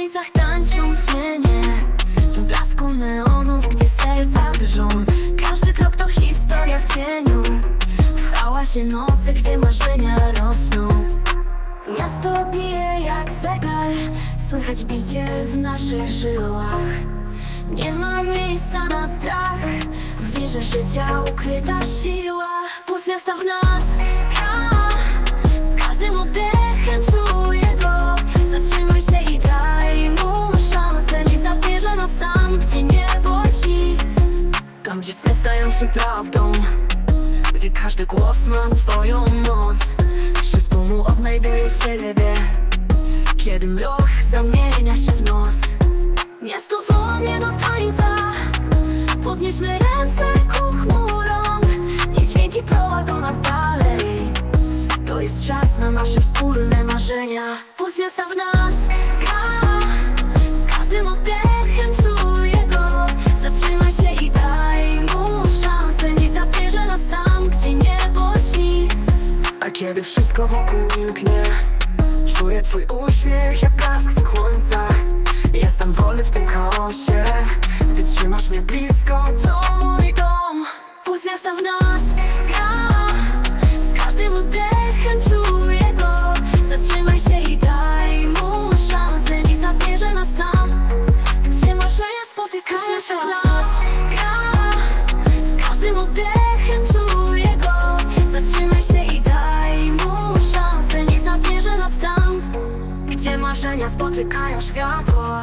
ulicach tańczą cienie W blasku neonów, gdzie serca drżą. Każdy krok to historia w cieniu. W hałasie nocy, gdzie marzenia rosną. Miasto bije jak zegar. Słychać bicie w naszych żyłach. Nie ma miejsca na strach. W wierze życia ukryta siła. Puls miasta w nas się prawdą Gdzie każdy głos ma swoją moc. Wśród tłumu odnajduje siebie Kiedy mrok zamienia się w noc. Miasto wolnie do tańca Podnieśmy ręce ku chmurom. Niech dźwięki prowadzą nas dalej. To jest czas na nasze wspólne marzenia. Puls miasta w nas gra Z każdym oddechem kiedy wszystko wokół milknie Czuję twój uśmiech jak blask słońca. Jestem wolny w tym chaosie Gdy trzymasz mnie blisko, to mój dom marzenia spotykają światło